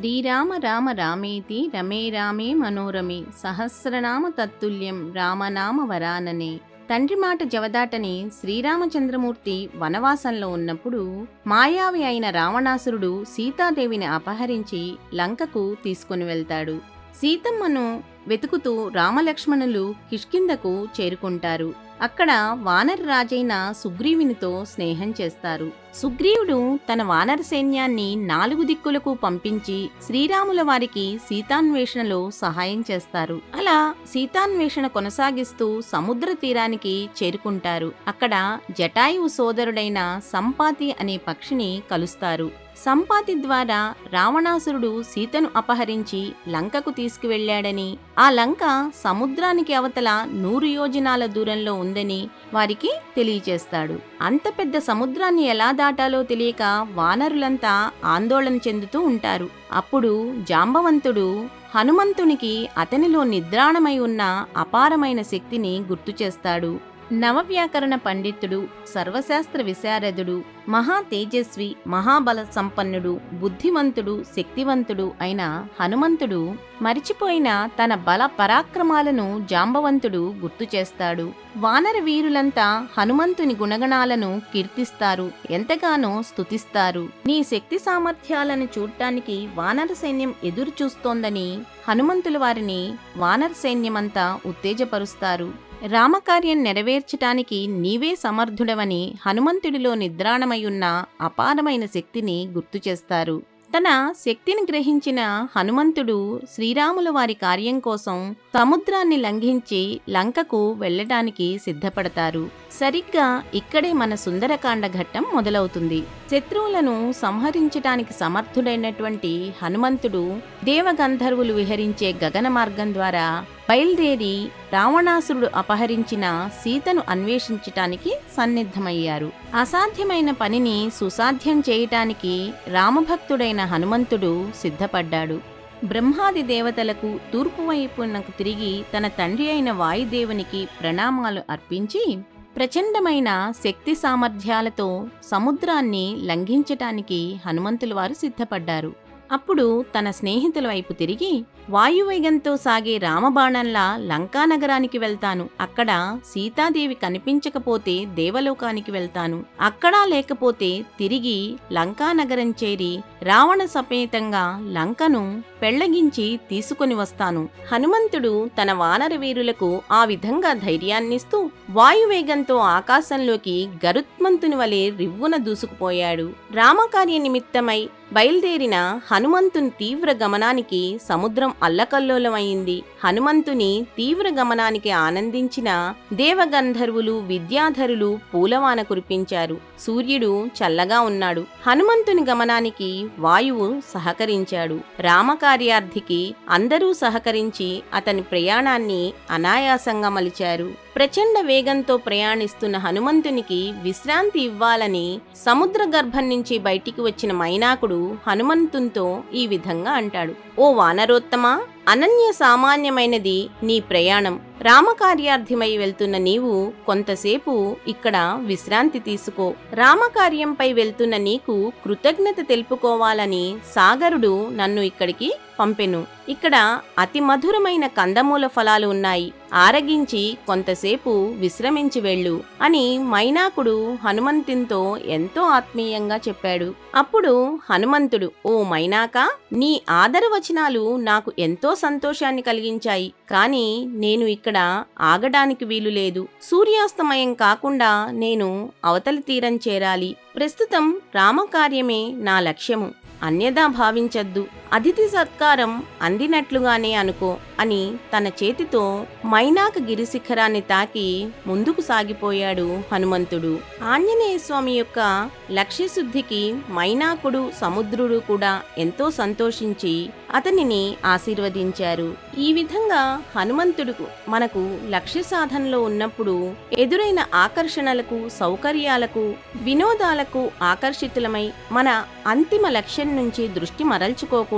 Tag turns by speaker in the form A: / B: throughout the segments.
A: శ్రీరామ రామ రామేతి రమే రామే మనోరమే సహస్రనామ తత్తుల్యం రామనామ వరాననే. తండ్రి మాట జవదాటని శ్రీరామచంద్రమూర్తి వనవాసంలో ఉన్నప్పుడు మాయావి అయిన రావణాసురుడు సీతాదేవిని అపహరించి లంకకు తీసుకుని వెళ్తాడు. సీతమ్మను వెతుకుతూ రామలక్ష్మణులు కిష్కిందకు చేరుకుంటారు. అక్కడ వానర రాజైన సుగ్రీవునితో స్నేహం చేస్తారు. సుగ్రీవుడు తన వానర సైన్యాన్ని నాలుగు దిక్కులకు పంపించి శ్రీరాముల వారికి సీతాన్వేషణలో సహాయం చేస్తారు. అలా సీతాన్వేషణ కొనసాగిస్తూ సముద్ర తీరానికి చేరుకుంటారు. అక్కడ జటాయువు సోదరుడైన సంపాతి అనే పక్షిని కలుస్తారు. సంపాతి ద్వారా రావణాసురుడు సీతను అపహరించి లంకకు తీసుకువెళ్ళాడని ఆ లంక సముద్రానికి అవతల నూరు యోజనాల దూరంలో ఉందని వారికి తెలియచేస్తాడు. అంత పెద్ద సముద్రాన్ని ఎలా దాటాలో తెలియక వానరులంతా ఆందోళన చెందుతూ ఉంటారు. అప్పుడు జాంబవంతుడు హనుమంతునికి అతనిలో నిద్రాణమై ఉన్న అపారమైన శక్తిని గుర్తు చేస్తాడు. నవవ్యాకరణ పండితుడు సర్వశాస్త్ర విశారదుడు మహా తేజస్వి మహాబల సంపన్నుడు బుద్ధిమంతుడు శక్తివంతుడు అయిన హనుమంతుడు మరిచిపోయిన తన బల పరాక్రమాలను జాంబవంతుడు గుర్తు చేస్తాడు. వానర వీరులంతా హనుమంతుని గుణగణాలను కీర్తిస్తారు ఎంతగానో స్తుతిస్తారు. నీ శక్తి సామర్థ్యాలను చూడటానికి వానర సైన్యం ఎదురు చూస్తోందని హనుమంతుల వారిని వానర సైన్యమంతా ఉత్తేజపరుస్తారు. రామకార్యం నెరవేర్చటానికి నీవే సమర్థుడవని హనుమంతుడిలో నిద్రాణమయున్న అపారమైన శక్తిని గుర్తు చేస్తారు. తన శక్తిని గ్రహించిన హనుమంతుడు శ్రీరాముల వారి కార్యం కోసం సముద్రాన్ని లంఘించి లంకకు వెళ్ళటానికి సిద్ధపడతారు. సరిగ్గా ఇక్కడే మన సుందరకాండ ఘట్టం మొదలవుతుంది. శత్రువులను సంహరించటానికి సమర్థుడైనటువంటి హనుమంతుడు దేవగంధర్వులు విహరించే గగన మార్గం ద్వారా బయలుదేరి రావణాసురుడు అపహరించిన సీతను అన్వేషించటానికి సన్నిద్ధమయ్యారు. అసాధ్యమైన పనిని సుసాధ్యం చేయటానికి రామభక్తుడైన హనుమంతుడు సిద్ధపడ్డాడు. బ్రహ్మాది దేవతలకు తూర్పు వైపునకు తిరిగి తన తండ్రి అయిన వాయుదేవునికి ప్రణామాలు అర్పించి ప్రచండమైన శక్తి సామర్థ్యాలతో సముద్రాన్ని లంఘించటానికి హనుమంతుల వారు సిద్ధపడ్డారు. అప్పుడు తన స్నేహితుల వైపు తిరిగి వాయువేగంతో సాగే రామబాణంలా లంకానగరానికి వెళ్తాను. అక్కడ సీతాదేవి కనిపించకపోతే దేవలోకానికి వెళ్తాను. అక్కడా లేకపోతే తిరిగి లంకానగరం చేరి రావణ సపేతంగా లంకను పెళ్ళగించి తీసుకొని వస్తాను. హనుమంతుడు తన వానర వీరులకు ఆ విధంగా ధైర్యాన్నిస్తూ వాయువేగంతో ఆకాశంలోకి గరుత్మంతుని వలె రివ్వున దూసుకుపోయాడు. రామకార్య నిమిత్తమై బయలుదేరిన హనుమంతుని తీవ్ర గమనానికి సముద్రం అల్లకల్లోలమైంది. హనుమంతుని తీవ్ర గమనానికి ఆనందించిన దేవగంధర్వులు విద్యాధరులు పూలవాన కురిపించారు. సూర్యుడు చల్లగా ఉన్నాడు. హనుమంతుని గమనానికి వాయువు సహకరించాడు. రామకార్యార్థికి అందరూ సహకరించి అతని ప్రయాణాన్ని అనాయాసంగా మలిచారు. ప్రచండ వేగంతో ప్రయాణిస్తున్న హనుమంతునికి విశ్రాంతి ఇవ్వాలని సముద్ర గర్భం నుంచి బయటికి వచ్చిన మైనాకుడు హనుమంతునితో ఈ విధంగా అంటాడు. ఓ వానరోత్తమా అనన్య సామాన్యమైనది నీ ప్రయాణం. రామకార్యార్థిమై వెళ్తున్న నీవు కొంతసేపు ఇక్కడ విశ్రాంతి తీసుకో. రామకార్యంపై వెళ్తున్న నీకు కృతజ్ఞత తెలుపుకోవాలని సాగరుడు నన్ను ఇక్కడికి పంపెను. ఇక్కడ అతి మధురమైన కందమూల ఫలాలు ఉన్నాయి. ఆరగించి కొంతసేపు విశ్రమించి వెళ్ళు అని మైనాకుడు హనుమంతునితో ఎంతో ఆత్మీయంగా చెప్పాడు. అప్పుడు హనుమంతుడు ఓ మైనాక నీ ఆదరవచనాలు నాకు ఎంతో సంతోషాన్ని కలిగించాయి. కానీ నేను ఇక్కడ ఆగడానికి వీలు లేదు. సూర్యాస్తమయం కాకుండా నేను అవతలి తీరం చేరాలి. ప్రస్తుతం రామకార్యమే నా లక్ష్యము. అన్యదా భావించద్దు. అతిథి సత్కారం అందినట్లుగానే అనుకో అని తన చేతితో మైనాక గిరిశిఖరాన్ని తాకి ముందుకు సాగిపోయాడు హనుమంతుడు. ఆంజనేయ స్వామి యొక్క లక్ష్యశుద్ధికి మైనాకుడు సముద్రుడు కూడా ఎంతో సంతోషించి అతనిని ఆశీర్వదించారు. ఈ విధంగా హనుమంతుడు మనకు లక్ష్య సాధనలో ఉన్నప్పుడు ఎదురైన ఆకర్షణలకు సౌకర్యాలకు వినోదాలకు ఆకర్షితులమై మన అంతిమ లక్ష్యం నుంచి దృష్టి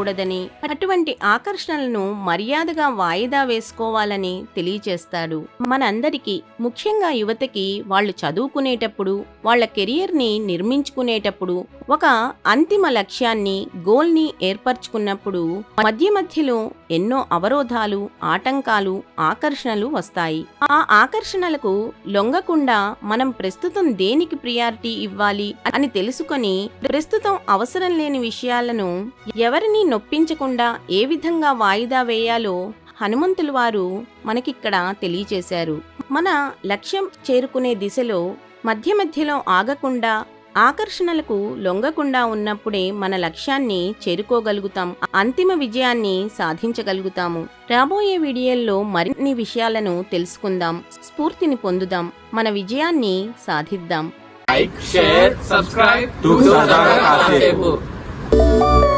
A: మరల్చుకోకూడదని అటువంటి ఆకర్షణలను మర్యాదగా వాయిదా వేసుకోవాలని తెలియచేస్తాడు. మనందరికీ ముఖ్యంగా యువతకి వాళ్ళు చదువుకునేటప్పుడు వాళ్ళ కెరియర్ని నిర్మించుకునేటప్పుడు ఒక అంతిమ లక్ష్యాన్ని గోల్ని ఏర్పరచుకున్నప్పుడు మధ్య మధ్యలో ఎన్నో అవరోధాలు ఆటంకాలు ఆకర్షణలు వస్తాయి. ఆ ఆకర్షణలకు లొంగకుండా మనం ప్రస్తుతం దేనికి ప్రియారిటీ ఇవ్వాలి అని తెలుసుకొని ప్రస్తుతం అవసరం లేని విషయాలను ఎవరిని నొప్పించకుండా ఏ విధంగా వాయిదా వేయాలో హనుమంతులు వారు మనకిక్కడ తెలియచేశారు. మన లక్ష్యం చేరుకునే దిశలో మధ్య మధ్యలో ఆగకుండా ఆకర్షణలకు లొంగకుండా ఉన్నప్పుడే మన లక్ష్యాన్ని చేరుకోగలుగుతాం. అంతిమ విజయాన్ని సాధించగలుగుతాము. రాబోయే వీడియోల్లో మరిన్ని విషయాలను తెలుసుకుందాం. స్ఫూర్తిని పొందుదాం. మన విజయాన్ని సాధిద్దాం.
B: Like share subscribe.